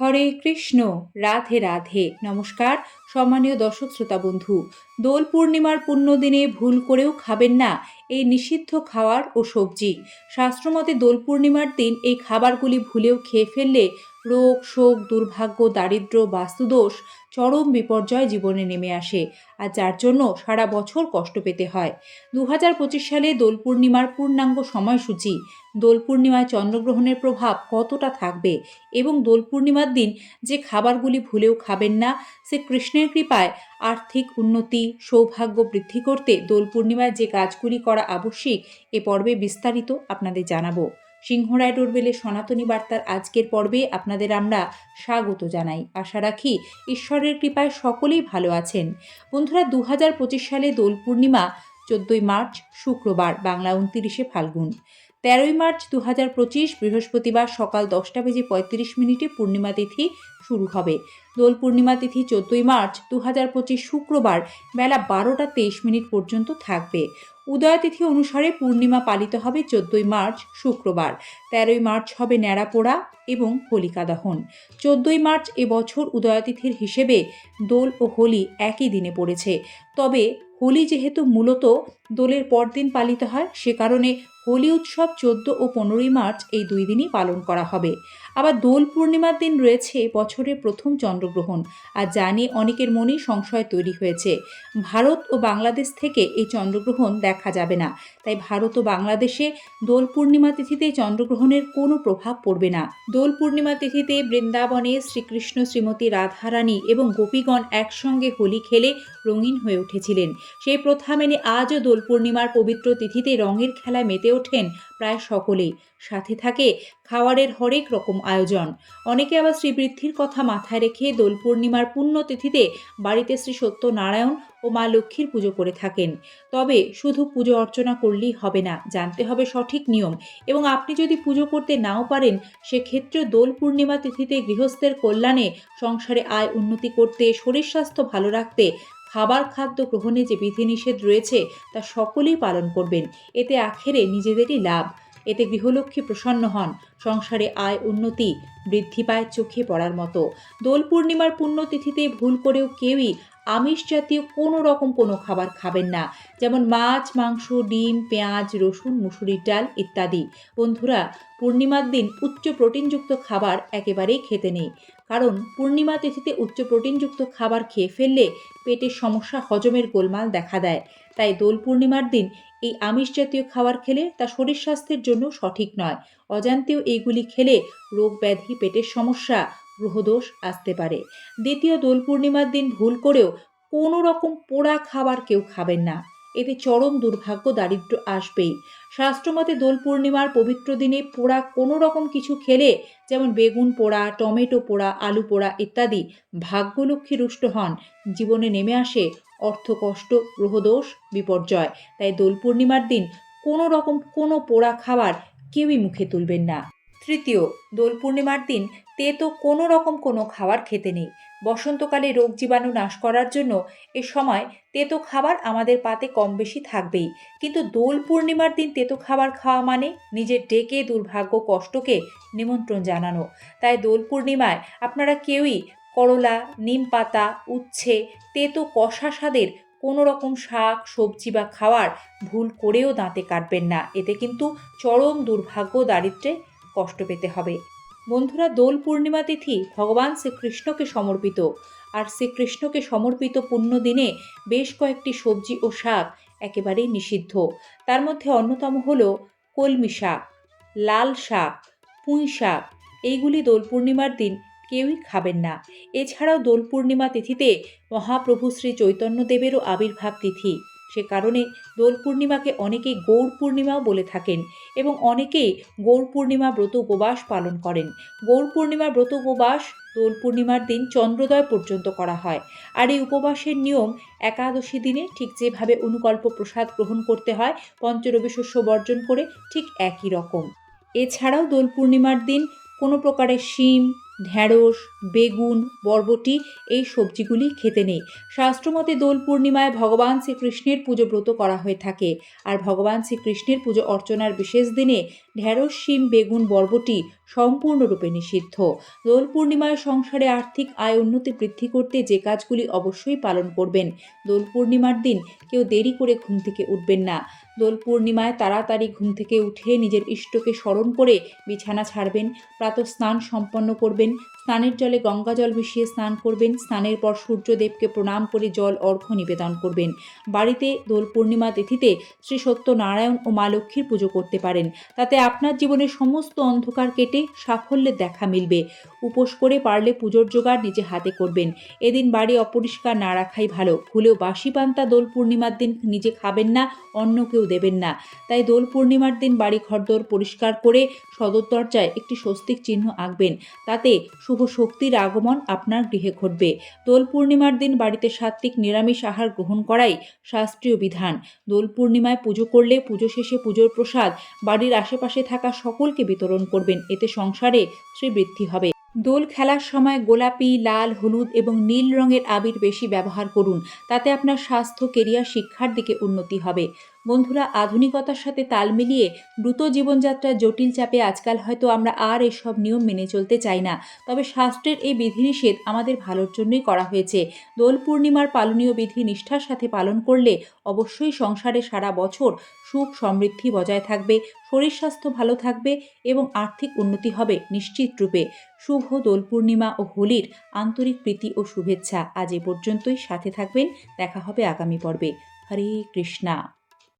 হরে কৃষ্ণ, রাধে রাধে। নমস্কার, সম্মানীয় দর্শক শ্রোতা বন্ধু। দোল পূর্ণিমার পূর্ণ দিনে ভুল করেও খাবেন না এই নিষিদ্ধ খাওয়ার ও সবজি। শাস্ত্রমতে দোল পূর্ণিমার দিন এই খাবারগুলি ভুলেও খেয়ে ফেললে রোগ, শোক, দুর্ভাগ্য, দারিদ্র্য, বাস্তুদোষ চরম বিপর্যয় জীবনে নেমে আসে আর যার জন্য সারা বছর কষ্ট পেতে হয়। দু হাজার পঁচিশ সালে দোল পূর্ণিমার পূর্ণাঙ্গ সময়সূচি, দোল পূর্ণিমায় চন্দ্রগ্রহণের প্রভাব কতটা থাকবে এবং দোল পূর্ণিমার দিন যে খাবারগুলি ভুলেও খাবেন না, সে কৃষ্ণের কৃপায় আর্থিক উন্নতি, সৌভাগ্য বৃদ্ধি করতে দোল পূর্ণিমায় যে কাজগুলি করা আবশ্যিক, এ পর্বে বিস্তারিত আপনাদের জানাব। সিংহরায় ডোরবেলের সনাতনী বার্তার আজকের পর্বে আপনাদের আমরা স্বাগত জানাই। আশা রাখি ঈশ্বরের কৃপায় সকলেই ভালো আছেন। বন্ধুরা দু হাজার পঁচিশ সালে দোল পূর্ণিমা, চোদ্দই মার্চ, শুক্রবার, বাংলা উনতিরিশে ফাল্গুন। তেরোই মার্চ দু হাজার পঁচিশ, বৃহস্পতিবার সকাল দশটা বেজে পঁয়ত্রিশ মিনিটে পূর্ণিমা তিথি শুরু হবে। দোল পূর্ণিমা তিথি চোদ্দই মার্চ দু হাজার পঁচিশ শুক্রবার বেলা বারোটা তেইশ মিনিট পর্যন্ত থাকবে। উদয় তিথি অনুসারে পূর্ণিমা পালিত হবে চোদ্দই মার্চ, শুক্রবার। তেরোই মার্চ হবে ন্যাড়াপোড়া এবং হোলিকা দহন। চোদ্দই মার্চ এবছর উদয়াতিথির হিসেবে দোল ও হোলি একই দিনে পড়েছে। তবে হোলি যেহেতু মূলত দোলের পরদিন পালিত হয়, সে কারণে হোলি উৎসব চোদ্দ ও পনেরোই মার্চ এই দুই দিনই পালন করা হবে। আবার দোল পূর্ণিমার দিন রয়েছে বছরের প্রথম চন্দ্রগ্রহণ, আর যা নিয়ে অনেকের মনেই সংশয় তৈরি হয়েছে। ভারত ও বাংলাদেশ থেকে এই চন্দ্রগ্রহণ দেখা যাবে না, তাই ভারত ও বাংলাদেশে দোল পূর্ণিমা তিথিতে চন্দ্রগ্রহণের কোনো প্রভাব পড়বে না। দোল পূর্ণিমা তিথিতে বৃন্দাবনে শ্রীকৃষ্ণ শ্রীমতী রাধারানী এবং গোপীগণ একসঙ্গে হোলি খেলে রঙিন হয়ে উঠেছিলেন। সেই প্রথা মেনে আজও দোল পূর্ণিমার পবিত্র তিথিতে রঙের খেলায় মেতে ওঠেন প্রায় সকলেই। সাথে থাকে খাওয়ারের হরেক রকম আয়োজন। অনেকে আবার শ্রীবৃদ্ধির কথা মাথায় রেখে দোল পূর্ণিমার পুণ্যতিথিতে বাড়িতে শ্রী সত্যনারায়ণ ও মা লক্ষ্মীর পুজো করে থাকেন। তবে শুধু পুজো অর্চনা করলেই হবে না, জানতে হবে সঠিক নিয়ম এবং আপনি যদি পুজো করতে নাও পারেন, সেক্ষেত্রে দোল পূর্ণিমা তিথিতে গৃহস্থের কল্যাণে সংসারে আয় উন্নতি করতে, শরীর স্বাস্থ্য ভালো রাখতে খাবার খাদ্য গ্রহণে যে বিধিনিষেধ রয়েছে তা সকলেই পালন করবেন। এতে আখেরে নিজেদেরই লাভ। এতে গৃহলক্ষ্মী প্রসন্ন হন। সংসারে আয় উন্নতি বৃদ্ধি পায় চোখে পড়ার মতো। দোল পূর্ণিমার পুণ্যতিথিতে ভুল করেও কেউই আমিষ জাতীয় কোনো রকম কোনো খাবার খাবেন না। যেমন মাছ, মাংস, ডিম, পেঁয়াজ, রসুন, মুসুরির ডাল ইত্যাদি। বন্ধুরা, পূর্ণিমার দিন উচ্চ প্রোটিনযুক্ত খাবার একেবারেই খেতে নেই। কারণ পূর্ণিমা তিথিতে উচ্চ প্রোটিনযুক্ত খাবার খেয়ে ফেললে পেটের সমস্যা হজমের গোলমাল দেখা দেয়। তাই দোল পূর্ণিমার দিন এই আমিষ জাতীয় খাবার খেলে তা শরীর স্বাস্থ্যের জন্য সঠিক নয়। অজান্তেও এইগুলি খেলে রোগ ব্যাধি, পেটের সমস্যা, গ্রহদোষ আসতে পারে। দ্বিতীয় দোল পূর্ণিমার দিন ভুল করেও কোনো রকম পোড়া খাবার কেউ খাবেন না। এতে চরম দুর্ভাগ্য দারিদ্র আসবেই। শাস্ত্রমতে দোল পূর্ণিমার পবিত্র দিনে পোড়া কোনো রকম কিছু খেলে যেমন বেগুন পোড়া, টমেটো পোড়া, আলু পোড়া ইত্যাদি ভাগ্যলক্ষ্মী রুষ্ট হন। জীবনে নেমে আসে অর্থকষ্ট গ্রহদোষ, বিপর্যয়। তাই দোল পূর্ণিমার দিন কোনো রকম কোনো পোড়া খাবার কেউই মুখে তুলবেন না। তৃতীয়, দোল পূর্ণিমার দিন তেতো কোনো রকম কোনো খাবার খেতে নেই। বসন্তকালে রোগ জীবাণু নাশ করার জন্য এ সময় তেতো খাবার আমাদের পাতে কম বেশি থাকবেই। কিন্তু দোল পূর্ণিমার দিন তেতো খাবার খাওয়া মানে নিজের ডেকে দুর্ভাগ্য কষ্টকে নিমন্ত্রণ জানানো। তাই দোল পূর্ণিমায় আপনারা কেউই করলা, নিম পাতা, উচ্ছে তেতো কষা স্বাদের কোনো রকম শাক, সবজি বা খাওয়ার ভুল করেও দাঁতে কাটবেন না। এতে কিন্তু চরম দুর্ভাগ্য দারিদ্রে কষ্ট পেতে হবে। বন্ধুরা, দোল পূর্ণিমা তিথি ভগবান শ্রীকৃষ্ণকে সমর্পিত। আর শ্রীকৃষ্ণকে সমর্পিত পুণ্য দিনে বেশ কয়েকটি সবজি ও শাক একেবারেই নিষিদ্ধ। তার মধ্যে অন্যতম হল কলমি শাক, লাল শাক, পুঁই শাক। এইগুলি দোল পূর্ণিমার দিন কেউই খাবেন না। এছাড়াও দোল পূর্ণিমা তিথিতে মহাপ্রভু শ্রী চৈতন্যদেবেরও আবির্ভাব তিথি। সে কারণে দোল পূর্ণিমাকে অনেকেই গৌর পূর্ণিমাও বলে থাকেন এবং অনেকেই গৌর পূর্ণিমা ব্রত উপবাস পালন করেন। গৌর পূর্ণিমার ব্রত উপবাস দোল পূর্ণিমার দিন চন্দ্রোদয় পর্যন্ত করা হয়। আর এই উপবাসের নিয়ম একাদশী দিনে ঠিক যেভাবে অনুকল্প প্রসাদ গ্রহণ করতে হয়, পঞ্চরবি শস্য বর্জন করে ঠিক একই রকম। এছাড়াও দোল পূর্ণিমার দিন কোনো প্রকারের শিম ঢ্যাঁড়স বেগুন, বরবটি এই সবজিগুলি খেতে নেই। শাস্ত্রমতে দোল পূর্ণিমায় ভগবান শ্রীকৃষ্ণের পুজো ব্রত করা হয়ে থাকে। আর ভগবান শ্রীকৃষ্ণের পুজো অর্চনার বিশেষ দিনে ঢ্যাঁড়স শিম, বেগুন, বরবটি সম্পূর্ণরূপে নিষিদ্ধ। দোল পূর্ণিমায় সংসারে আর্থিক আয় উন্নতি বৃদ্ধি করতে যে কাজগুলি অবশ্যই পালন করবেন। দোল পূর্ণিমার দিন কেউ দেরি করে ঘুম থেকে উঠবেন না। দোল পূর্ণিমায় তাড়াতাড়ি ঘুম থেকে উঠে নিজের ইষ্টকে স্মরণ করে বিছানা ছাড়বেন প্রাতঃ স্নান সম্পন্ন করবেন স্নানের জলে গঙ্গা জল মিশিয়ে স্নান করবেন। স্নানের পর সূর্যদেবকে প্রণাম করে জল অর্ঘ্য নিবেদন করবেন। বাড়িতে দোল পূর্ণিমা তিথিতে শ্রী সত্যনারায়ণ ও মা লক্ষ্মীর পুজো করতে পারেন। তাতে আপনার জীবনের সমস্ত অন্ধকার কেটে সাফল্যের দেখা মিলবে। উপোস করে পারলে পুজোর জোগাড় নিজে হাতে করবেন। এদিন বাড়ি অপরিষ্কার না রাখাই ভালো। ভুলেও বাসি পান্তা দোল পূর্ণিমার দিন নিজে খাবেন না, অন্য কেউ দেবেন না। তাই দোল পূর্ণিমার দিন বাড়ি ঘরদোর পরিষ্কার করে সদর দরজায় একটি স্বস্তিক চিহ্ন আঁকবেন। তাতে শুভ শক্তির আগমন আপনার গৃহে ঘটবে। দোল পূর্ণিমার দিন বাড়িতে সাত্ত্বিক নিরামিষ আহার গ্রহণ করাই শাস্ত্রীয় বিধান। দোল পূর্ণিমায় পুজো করলে পুজো শেষে পুজোর প্রসাদ, বাড়ির আশেপাশে থাকা সকলকে বিতরণ করবেন, এতে সংসারে শ্রীবৃদ্ধি হবে। দোল খেলার সময় গোলাপি, লাল, হলুদ এবং নীল রঙের আবির বেশি ব্যবহার করুন, তাতে আপনার স্বাস্থ্য, কেরিয়ার, শিক্ষার দিকে উন্নতি হবে। বন্ধুরা, আধুনিকতার সাথে তাল মিলিয়ে দ্রুত জীবনযাত্রার জটিল চাপে আজকাল হয়তো আমরা আর এসব নিয়ম মেনে চলতে চাই না। তবে শাস্ত্রের এই বিধিনিষেধ আমাদের ভালোর জন্যই করা হয়েছে। দোল পূর্ণিমার পালনীয় বিধি নিষ্ঠার সাথে পালন করলে অবশ্যই সংসারে সারা বছর সুখ সমৃদ্ধি বজায় থাকবে, শরীর স্বাস্থ্য ভালো থাকবে এবং আর্থিক উন্নতি হবে নিশ্চিত রূপে। শুভ দোল পূর্ণিমা ও হোলির আন্তরিক প্রীতি ও শুভেচ্ছা। আজ এ পর্যন্তই। সাথে থাকবেন। দেখা হবে আগামী পর্বে। হরে কৃষ্ণা।